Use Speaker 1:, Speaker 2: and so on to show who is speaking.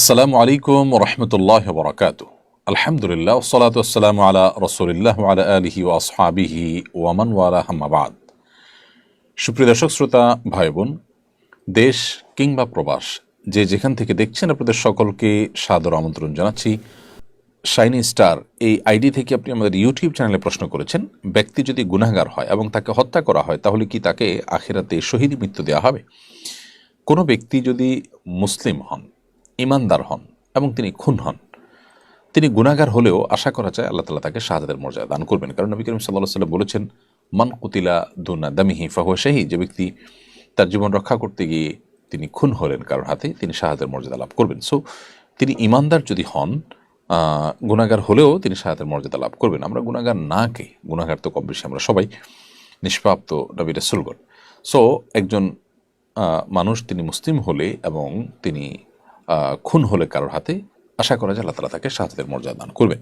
Speaker 1: আসসালামু আলাইকুম রহমতুল্লাহ বরকাত। আলহামদুলিল্লাহ আসসালাম আলা রসুলিল্লাহ আলা আলহি ও ওয়ামান ওয়ালা হাম্মাবাদ সুপ্রিয় দর্শক, শ্রোতা ভাই বোন দেশ কিংবা প্রবাস, যে যেখান থেকে দেখছেন আপনাদের সকলকে সাদর আমন্ত্রণ জানাচ্ছি। শাইনি স্টার এই আইডি থেকে আপনি আমাদের ইউটিউব চ্যানেলে প্রশ্ন করেছেন, ব্যক্তি যদি গুনাহগার হয় এবং তাকে হত্যা করা হয়, তাহলে কি তাকে আখেরাতে শহীদ মৃত্যু দেওয়া হবে? কোনো ব্যক্তি যদি মুসলিম হন ইমানদার হন এবং তিনি খুন হন। তিনি গুণাগার হলেও আশা করা যায় আল্লাহ তালা তাকে শাহাদের মর্যাদা দান করবেন। কারণ নবী করিম সাল্লাহ সাল্লাম বলেছেন, মান কুতিলা দুনা দামিহি ফাহুয়া শাহী যে ব্যক্তি তার জীবন রক্ষা করতে গিয়ে তিনি খুন হলেন কারোর হাতে, তিনি শাহাদের মর্যাদা লাভ করবেন। সো তিনি ইমানদার যদি হন গুণাগার হলেও তিনি শাহাদের মর্যাদা লাভ করবেন। আমরা গুণাগার না কে? গুণাগার তো কম বেশি আমরা সবাই। নিষ্পাপ্ত নবী রসুলগণ। সো একজন মানুষ তিনি মুসলিম হলে এবং তিনি খুন হলে কারোর হাতে আশা করা যায় আল্লাহ তালা তাকে শাহাদের মর্যাদা দান করবেন।